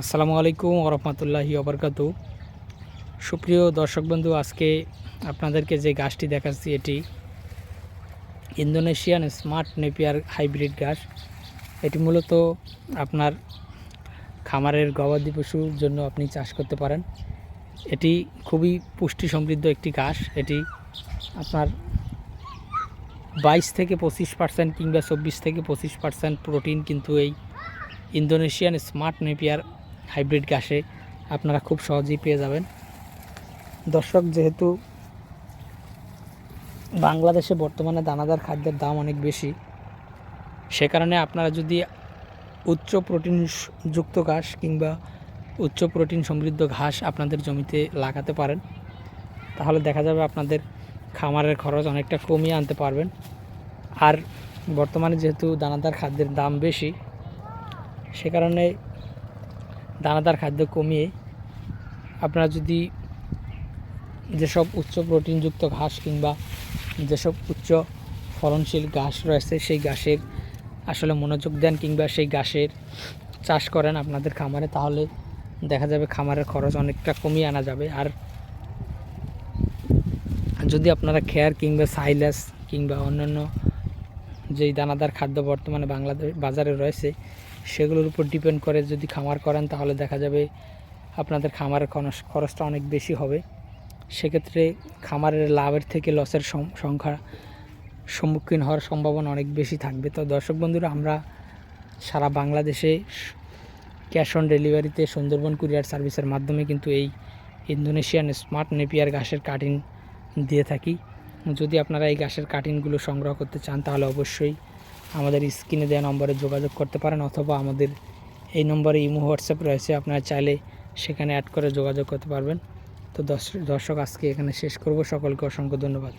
আসসালামু আলাইকুম ওরহমতুল্লাহি অবরকাত সুপ্রিয় দর্শক বন্ধু, আজকে আপনাদেরকে যে গাছটি দেখাচ্ছি, এটি ইন্দোনেশিয়ান স্মার্ট নেপিয়ার হাইব্রিড গাছ। এটি মূলত আপনার খামারের গবাদি পশুর জন্য আপনি চাষ করতে পারেন। এটি খুবই পুষ্টি সমৃদ্ধ একটি গাছ। এটি আপনার বাইশ থেকে পঁচিশ পার্সেন্ট কিংবা চব্বিশ থেকে পঁচিশ পার্সেন্ট প্রোটিন কিন্তু এই ইন্দোনেশিয়ান স্মার্ট নেপিয়ার হাইব্রিড ঘাসে আপনারা খুব সহজেই পেয়ে যাবেন। দর্শক, যেহেতু বাংলাদেশে বর্তমানে দানাদার খাদ্যের দাম অনেক বেশি, সে কারণে আপনারা যদি উচ্চ প্রোটিন যুক্ত ঘাস কিংবা উচ্চ প্রোটিন সমৃদ্ধ ঘাস আপনাদের জমিতে লাগাতে পারেন, তাহলে দেখা যাবে আপনাদের খামারের খরচ অনেকটা কমিয়ে আনতে পারবেন। আর বর্তমানে যেহেতু দানাদার খাদ্যের দাম বেশি, সে কারণে দানাদার খাদ্য কমিয়ে আপনারা যদি যেসব উচ্চ প্রোটিনযুক্ত ঘাস কিংবা যেসব উচ্চ ফলনশীল ঘাস রয়েছে, সেই ঘাসের আসলে মনোযোগ দেন কিংবা সেই ঘাসের চাষ করেন আপনাদের খামারে, তাহলে দেখা যাবে খামারের খরচ অনেকটা কমিয়ে আনা যাবে। আর যদি আপনারা খেয়ার কিংবা সাইলাস কিংবা অন্যান্য যেই দানাদার খাদ্য বর্তমানে বাংলাদেশ বাজারে রয়েছে, সেগুলোর উপর ডিপেন্ড করে যদি খামার করেন, তাহলে দেখা যাবে আপনাদের খামারের খরচ- খরচটা অনেক বেশি হবে। সেক্ষেত্রে খামারের লাভের থেকে লসের সংখ্যা সম্মুখীন হওয়ার সম্ভাবনা অনেক বেশি থাকবে। তো দর্শক বন্ধুরা, আমরা সারা বাংলাদেশে ক্যাশ অন ডেলিভারিতে সুন্দরবন কুরিয়ার সার্ভিসের মাধ্যমে কিন্তু এই ইন্দোনেশিয়ান স্মার্ট নেপিয়ার ঘাসের কাটিং দিয়ে থাকি। যদি আপনারা এই গ্যাসের কাটিংগুলো সংগ্রহ করতে চান, তাহলে অবশ্যই আমাদের স্ক্রিনে দেওয়া নম্বরে যোগাযোগ করতে পারেন অথবা আমাদের এই নম্বরে ইমো, হোয়াটসঅ্যাপ রয়েছে, আপনারা চাইলে সেখানে অ্যাড করে যোগাযোগ করতে পারবেন। তো দর্শ- দর্শক, আজকে এখানে শেষ করব। সকলকে অসংখ্য ধন্যবাদ।